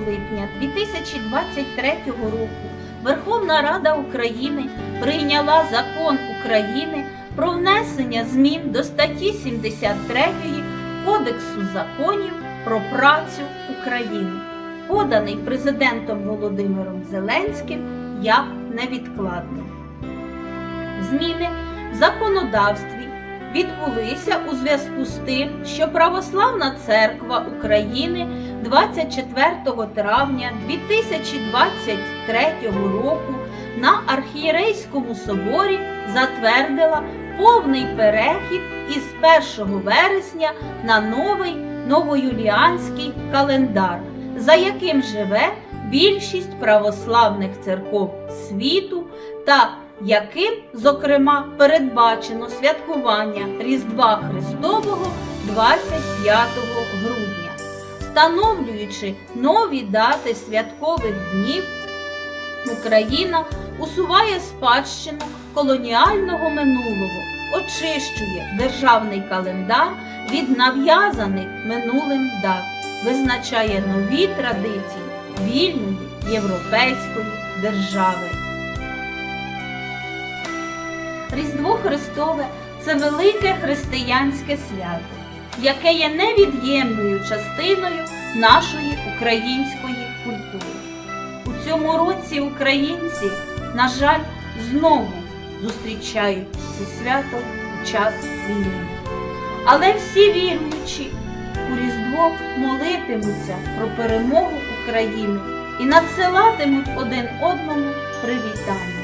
14 липня 2023 року Верховна Рада України прийняла закон України про внесення змін до статті 73 Кодексу законів про працю України, поданий президентом Володимиром Зеленським як невідкладний. Зміни в законодавстві відбулися у зв'язку з тим, що Православна Церква України 24 травня 2023 року на Архієрейському соборі затвердила повний перехід із 1 вересня на новий новоюліанський календар, за яким живе більшість православних церков світу та яким, зокрема, передбачено святкування Різдва Христового 25 грудня, встановлюючи нові дати святкових днів, Україна усуває спадщину колоніального минулого, очищує державний календар від нав'язаних минулим дат, визначає нові традиції вільної європейської держави. Різдво Христове це велике християнське свято, яке є невід'ємною частиною нашої української культури. У цьому році українці, на жаль, знову зустрічають це свято у час війни. Але всі віруючі у Різдво молитимуться про перемогу України і надсилатимуть один одному привітання.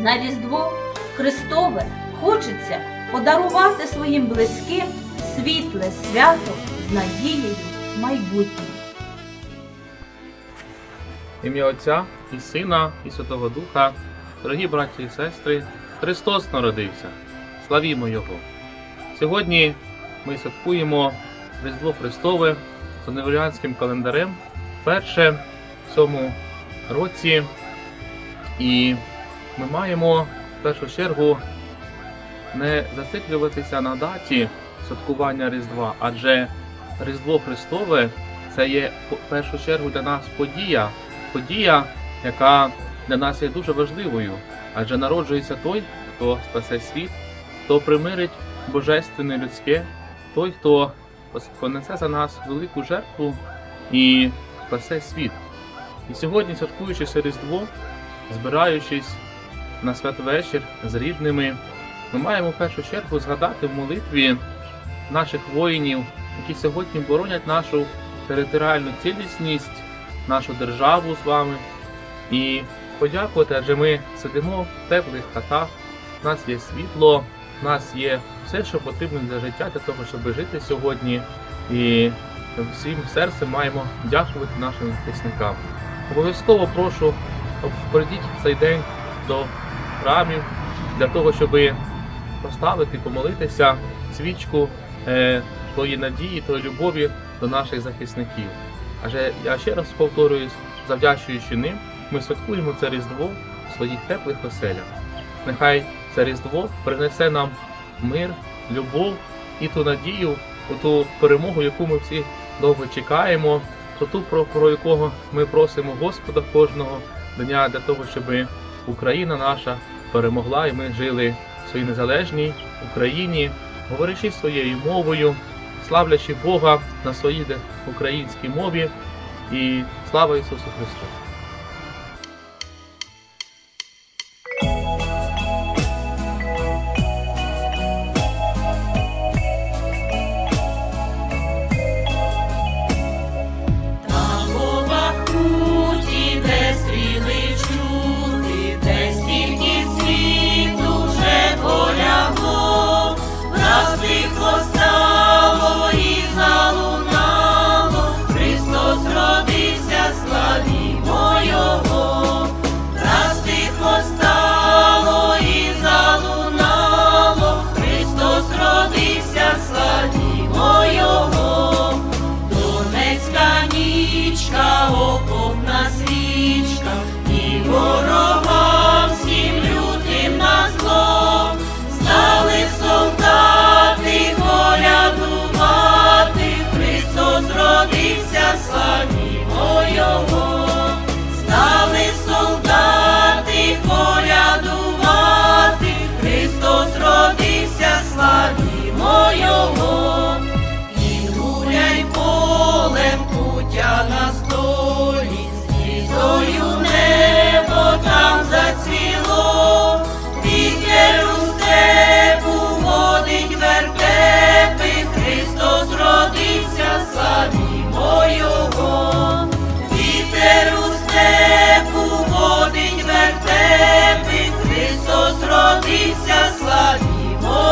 На Різдво Христове хочеться подарувати своїм близьким світле свято з надією майбутнє. Ім'я Отця і Сина, і Святого Духа, дорогі браті і сестри, Христос народився. Славімо Його! Сьогодні ми святкуємо Різдво Христове за неволіанським календарем вперше в цьому році. І ми маємо першу чергу не зациклюватися на даті святкування Різдва, адже Різдво Христове це є в першу чергу для нас подія, подія, яка для нас є дуже важливою, адже народжується той, хто спасе світ, хто примирить божественне людське, той, хто понесе за нас велику жертву і спасе світ. І сьогодні, святкуючи Різдво, збираючись на святвечір з рідними, ми маємо в першу чергу згадати в молитві наших воїнів, які сьогодні боронять нашу територіальну цілісність, нашу державу з вами. І подякувати, адже ми сидимо в теплих хатах, в нас є світло, в нас є все, що потрібно для життя, для того, щоб жити сьогодні. І всім серцем маємо дякувати нашим захисникам. Обов'язково прошу, прийдіть цей день до храмів для того, щоб поставити, помолитися свічку е, тої надії, тої любові до наших захисників. Адже я ще раз повторююсь, завдячуючи ним, ми святкуємо це Різдво в своїх теплих оселях. Нехай це Різдво принесе нам мир, любов і ту надію, ту перемогу, яку ми всі довго чекаємо, про ту, про, про якого ми просимо Господа кожного дня для того, щоб Україна наша перемогла і ми жили в своїй незалежній Україні, говорячи своєю мовою, славлячи Бога на своїй українській мові. І слава Ісусу Христу!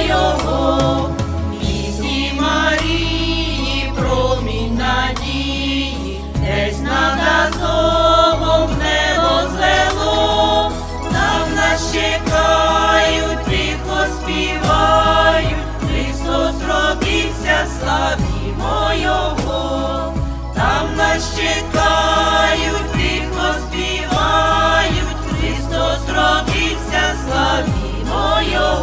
його, пісні Марії, промінь надії, десь над Азовом небо звело, там нас чекають, тихо співають, Христос родився, славімо Його, там нас чекають, тихо співають, Христос родився, славімо Його.